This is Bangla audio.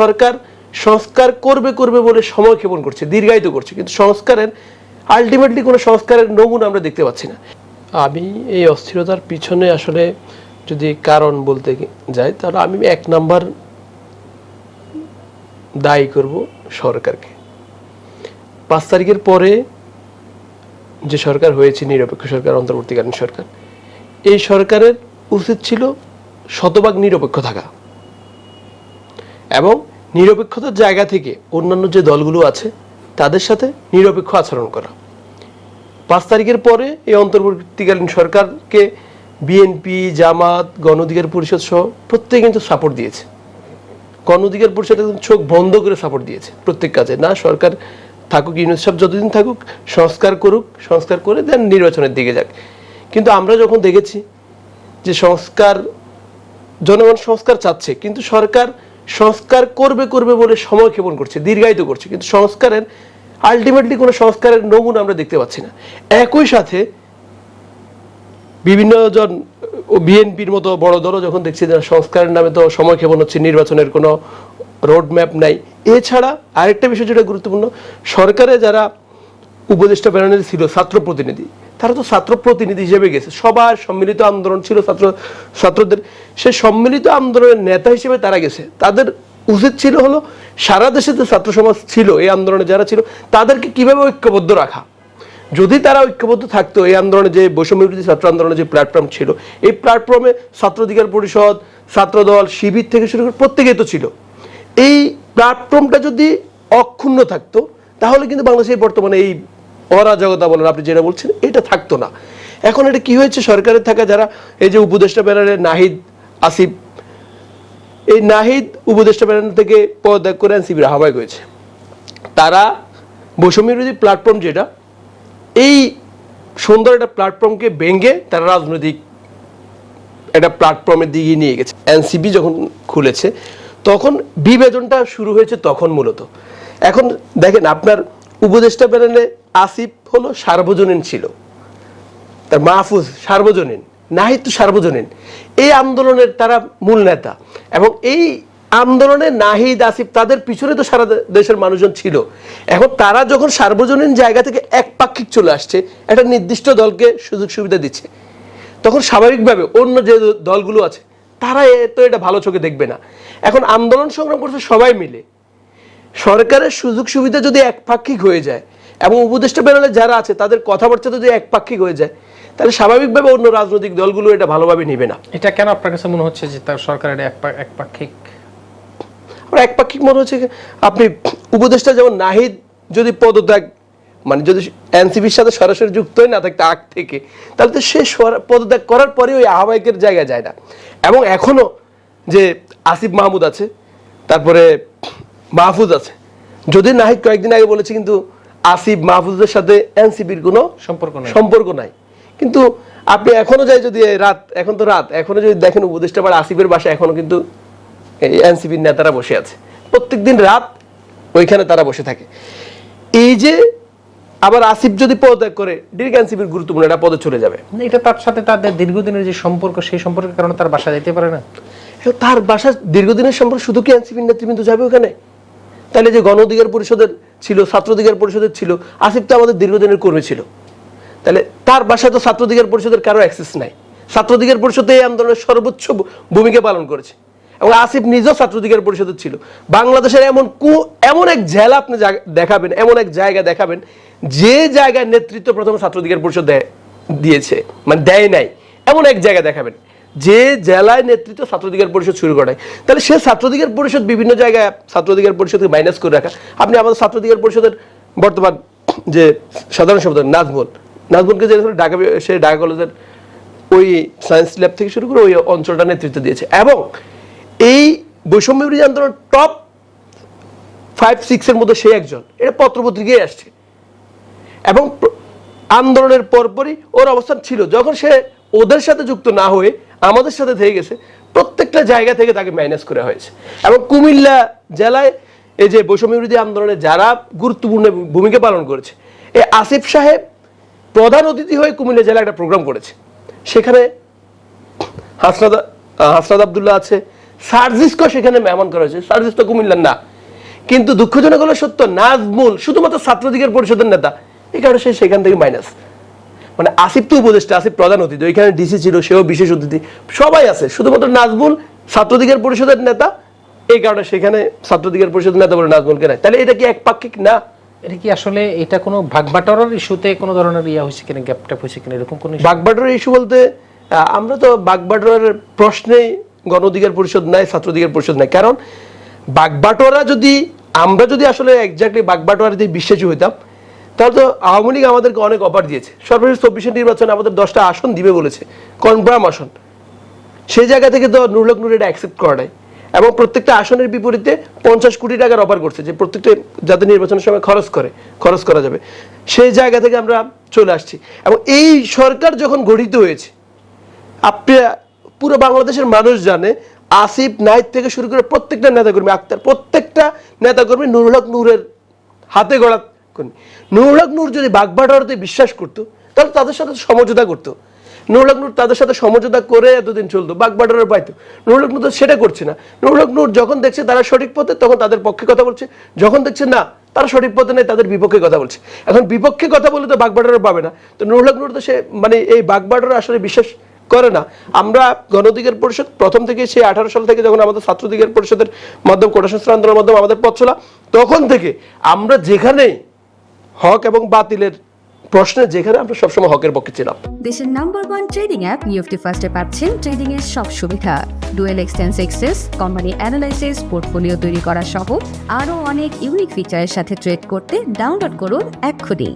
সরকার সংস্কার করবে করবে বলে সময় ক্ষেপণ করছে, দীর্ঘায়িত করছে। কিন্তু সংস্কারের আলটিমেটলি কোনো সংস্কারের নমুনা আমরা দেখতে পাচ্ছি না। আমি এই অস্থিরতার পিছনে আসলে যদি কারণ বলতে যাই, তাহলে আমি এক নাম্বার দায়ী করব সরকারকে। পাঁচ তারিখের পরে যে সরকার হয়েছে, নিরপেক্ষ সরকার, অন্তর্বর্তীকালীন সরকার, এই সরকারের উচিত ছিল শতভাগ নিরপেক্ষ থাকা। এবং নিরপেক্ষতার জায়গা থেকে অন্যান্য যে দলগুলো আছে, তাদের সাথে নিরপেক্ষ আচরণ করা। পাঁচ তারিখের পরে এই অন্তর্বর্তীকালীন সরকারকে বিএনপি জামাত, গণ অধিকার পরিষদ সহ প্রত্যেকে কিন্তু সাপোর্ট দিয়েছে। গণ অধিকার পরিষদ একদম চোখ বন্ধ করে সাপোর্ট দিয়েছে প্রত্যেক কাজে। না, সরকার থাকুক ইউনিট সাহেব যতদিন থাকুক, সংস্কার করুক, সংস্কার করে দেন নির্বাচনের দিকে যাক। কিন্তু আমরা যখন দেখেছি যে সংস্কার, জনগণ সংস্কার চাচ্ছে, কিন্তু সরকার সংস্কার করবে করবে বলে সময় ক্ষেপণ করছে, দীর্ঘায়িত করছে। কিন্তু সংস্কারের আলটিমেটলি কোনো সংস্কারের নমুনা আমরা দেখতে পাচ্ছি না। একই সাথে বিভিন্ন জন বিএনপির মতো বড় দলও যখন দেখছি যে সংস্কারের নামে তো সময় ক্ষেপণ হচ্ছে, নির্বাচনের কোনো রোড ম্যাপ নাই। এছাড়া আরেকটা বিষয় যেটা গুরুত্বপূর্ণ, সরকারে যারা উপদেষ্টা প্যানেলে ছিল, ছাত্র প্রতিনিধি তারা তো ছাত্র প্রতিনিধি হিসেবে গেছে। সবার সম্মিলিত আন্দোলন ছিল ছাত্র, ছাত্রদের। সেই সম্মিলিত আন্দোলনের নেতা হিসেবে তারা গেছে। তাদের উচিত ছিল হলো, সারা দেশে যে ছাত্র সমাজ ছিল, এই আন্দোলনে যারা ছিল, তাদেরকে কীভাবে ঐক্যবদ্ধ রাখা? যদি তারা ঐক্যবদ্ধ থাকতো, এই আন্দোলনে যে বৈষম্য বিরোধী ছাত্র আন্দোলনে যে প্ল্যাটফর্ম ছিল, এই প্ল্যাটফর্মে ছাত্র অধিকার পরিষদ, ছাত্রদল, শিবির থেকে শুরু করে প্রত্যেকেই তো ছিল। এই প্ল্যাটফর্মটা যদি অক্ষুণ্ণ থাকতো, তাহলে কিন্তু বাংলাদেশের বর্তমানে এই অরাজকতা বলেন আপনি যেটা বলছেন, এটা থাকতো না। এখন এটা কি হয়েছে? সরকারের থাকা যারা, এই যে উপদেষ্টা ব্যানারে নাহিদ আসিফ, এই নাহিদ উপদেষ্টা ব্যানার থেকে পদত্যাগ করে এনসিবির আহ্বায়ক হয়েছে। তারা বৈষম্য বিরোধী প্ল্যাটফর্ম যেটা, এই সুন্দর একটা প্ল্যাটফর্মকে ভেঙে তারা রাজনৈতিক একটা প্ল্যাটফর্মের দিকে নিয়ে গেছে। এনসিপি যখন খুলেছে, তখন বিভাজনটা শুরু হয়েছে তখন মূলত। এখন দেখেন, আপনার উপদেষ্টা প্যানেলে আসিফ হলো সার্বজনীন ছিল। তার মাহফুজ সার্বজনীন, নাহিদ সার্বজনীন। এই আন্দোলনের তারা মূল নেতা এবং এই আন্দোলনে নাহিদ, আসিফ তাদের পিছনে তো সারা দেশের মানুষজন ছিল। এখন তারা যখন সার্বজনীন জায়গা থেকে একপাক্ষিক চলে আসছে, একটা নির্দিষ্ট দলকে সুযোগ সুবিধা দিচ্ছে। তখন স্বাভাবিকভাবে অন্য যে দলগুলো আছে, তারা তো এটা ভালো চোখে দেখবে না। এখন আন্দোলন সংগ্রাম করছে সবাই মিলে। সরকারের সুযোগ সুবিধা যদি একপাক্ষিক হয়ে যায় এবং উপদেষ্টা প্যানেলে যারা আছে তাদের কথাবার্তা যদি একপাক্ষিক হয়ে যায় তাহলে স্বাভাবিকভাবে অন্য রাজনৈতিক দলগুলো এটা ভালোভাবে নেবে না। এটা কেন আপনার কাছে মনে হচ্ছে যে তার সরকারের এক- একপাক্ষিক? আমার একপাক্ষিক মনে হচ্ছে আপনি উপদেষ্টা যেমন নাহিদ যদি পদত্যাগ মানে যদি এনসিপির সাথে সরাসরি যুক্ত হয়ে না থাকতে আগ থেকে তাহলে তো সে পদত্যাগ করার পরে ওই আহ্বায়কের জায়গায় যায় না। এবং এখনও যে আসিফ মাহমুদ আছে তারপরে মাহফুজ আছে। যদি নাহিদ কয়েকদিন আগে বলেছে কিন্তু আসিফ মাহফুজের সাথে এনসিপির কোনো সম্পর্ক নেই। সম্পর্ক নাই। কিন্তু আপনি এখনও যাই যদি রাত এখন তো রাত এখনও যদি দেখেন উপদেষ্টা পাড়া আসিফের বাসায় এখনও কিন্তু এনসিপির নেতারা বসে আছে। প্রত্যেকদিন রাত ওইখানে তারা বসে থাকে। এই যে আবার আসিফ যদি পদত্যাগ করে ডিরেক্ট এনসিপির গুরুত্বপূর্ণ একটা পদে চলে যাবে। এটা তার সাথে তাদের দীর্ঘদিনের যে সম্পর্ক সেই সম্পর্কের কারণে তার বাসা যেতে পারে না। তার বাসা দীর্ঘদিনের সম্পর্ক শুধু কি এনসিপির নেতৃবৃন্দ যাবে ওখানে? তাহলে যে গণ অধিকার পরিষদের ছিল ছাত্র অধিকার পরিষদের ছিল, আসিফ তো আমাদের দীর্ঘদিনের কর্মী ছিল। তাহলে তার বাসায় তো ছাত্র অধিকার পরিষদের কারও অ্যাক্সেস নাই। ছাত্র অধিকার পরিষদ এই আন্দোলনের সর্বোচ্চ ভূমিকা পালন করেছে। এবং আসিফ নিজেও ছাত্র অধিকার পরিষদের ছিল। বাংলাদেশের এমন কু এমন এক জেলা আপনি দেখাবেন, এমন এক জায়গা দেখাবেন, যে জায়গায় নেতৃত্ব প্রথমে ছাত্র অধিকার পরিষদ দেয়- দিয়েছে মানে দেয় নাই। এমন এক জায়গা দেখাবেন। যে জেলায় নেতৃত্ব ছাত্র অধিকার পরিষদ শুরু করে। তাহলে সে ছাত্র অধিকার পরিষদ বিভিন্ন জায়গায় ছাত্র অধিকার পরিষদকে মাইনাস করে রাখা। আপনি আমাদের ছাত্র অধিকার পরিষদের বর্তমান যে সাধারণ সম্পাদক নাজমুল, নাজমুলকে যে ঢাকা সে ঢাকা কলেজের ওই সায়েন্স ল্যাব থেকে শুরু করে ওই অঞ্চলটা নেতৃত্ব দিয়েছে। এবং এই বৈষম্য বিরোধী আন্দোলন টপ ফাইভ সিক্সের মধ্যে সে একজন। এটা পত্রপত্রিকায় আসছে। এবং আন্দোলনের পরপরই ওর অবস্থান ছিল। যখন সে ওদের সাথে যুক্ত না হয়ে আমাদের সাথে থেকে গেছে, প্রত্যেকটা জায়গা থেকে তাকে মাইনাস করা হয়েছে। এবং কুমিল্লা জেলায় এই যে বৈষম্য বিরোধী আন্দোলনে যারা গুরুত্বপূর্ণ ভূমিকা পালন করেছে, এই আসিফ সাহেব প্রধান অতিথি হয়ে কুমিল্লা জেলায় একটা প্রোগ্রাম করেছে। সেখানে হাসনাদ হাসনাদ আবদুল্লাহ আছে সার্জিসকে সেখানে মেহমান করা হয়েছে। সার্জিস তো কুমিল্লার না। কিন্তু দুঃখজনক হলো সত্য, নাজমুল, শুধুমাত্র ছাত্রদিকের পরিষদের নেতা, এই কারণে সে সেখান থেকে মাইনাস মানে আসিফ তো উপদেষ্টা আসিফ প্রধান অতিথি ওইখানে ডিসি ছিল সেও বিশেষ অতিথি। সবাই আছে শুধুমাত্র নাজমুল ছাত্রদিকের পরিষদের নেতা এই কারণে সেখানে ছাত্রদিকের পরিষদের নেতা বলে নাজমুলকে নাই। তাহলে এটা কি একপাক্ষিক না। এটা কি আসলে এটা কোনো ভাগবাটোয়ারার ইস্যুতে কোনো ধরনের ইয়া হয়েছে কিনা গ্যাপ ট্যাপ হয়েছে কিনা এরকম কোনো? বাগবাটোয়ার ইস্যু বলতে আমরা তো বাগবাটোয়ার প্রশ্নে গণ অধিকার পরিষদ নাই ছাত্র অধিকার পরিষদ নাই। কারণ বাগবাটোয়ারা যদি আমরা যদি আসলে এক্স্যাক্টলি বাগবাটোয়ারা দিয়ে বিশ্বাসী হইতাম তাহলে তো আওয়ামী লীগ আমাদেরকে অনেক অফার দিয়েছে। সর্বশেষ চব্বিশের নির্বাচনে আমাদের দশটা আসন দিবে বলেছে। কনফার্ম আসন। সেই জায়গা থেকে তো নুরলক নুর এটা অ্যাকসেপ্ট করা নাই। এবং প্রত্যেকটা আসনের বিপরীতে পঞ্চাশ কোটি টাকার অফার করছে যে প্রত্যেকটা যাতে নির্বাচনের সময় খরচ করে, খরচ করা যাবে। সেই জায়গা থেকে আমরা চলে আসছি। এবং এই সরকার যখন গঠিত হয়েছে, আপনি পুরো বাংলাদেশের মানুষ জানে, আসিফ নাইট থেকে শুরু করে প্রত্যেকটা নেতাকর্মী, আক্তার, প্রত্যেকটা নেতাকর্মী নুরুল নূরের হাতে গড়া নুরুল হক নূর যদি বাগবাটোয়ারাতে বিশ্বাস করতো, তাহলে তাদের সাথে সমঝোতা করতো। নুরুল নূর তাদের সাথে সমঝোতা করে এতদিন চলতো বাগবাটোয়ারা পাইতো। নুরুল নূর তো সেটা করছে না। নুরুল নূর যখন দেখছে তারা সঠিক পথে, তখন তাদের পক্ষে কথা বলছে। যখন দেখছে না, তারা সঠিক পথে নেই, তাদের বিপক্ষে কথা বলছে। এখন বিপক্ষে কথা বলে তো বাগবাটোয়ারা পাবে না। তো নুরুল নূর তো সে মানে এই বাগবাটোয়ারা আসলে বিশ্বাস করে না। আমরা গণধিকার পরিষদ, প্রথম থেকে সেই আঠারো সাল থেকে যখন আমাদের ছাত্রদিকের পরিষদের মাধ্যমে, কোটা সংস্কার আন্দোলনের মাধ্যমে আমাদের পথ চলা, তখন থেকে আমরা যেখানে হক এবং বাতিলের প্রশ্নে যেখানে আমরা সবসময় হকের পক্ষে ছিলাম। দেশের নাম্বার ওয়ান ট্রেডিং অ্যাপ নিউফটি ফার্স্টে পাচ্ছেন ট্রেডিং এর সব সুবিধা। ডুয়েল এক্সটেন্স এক্সেস কোম্পানি অ্যানালাইসিস, পোর্টফোলিও তৈরি করা সহ আরও অনেক ইউনিক ফিচারের সাথে ট্রেড করতে ডাউনলোড করুন এক্ষুনি।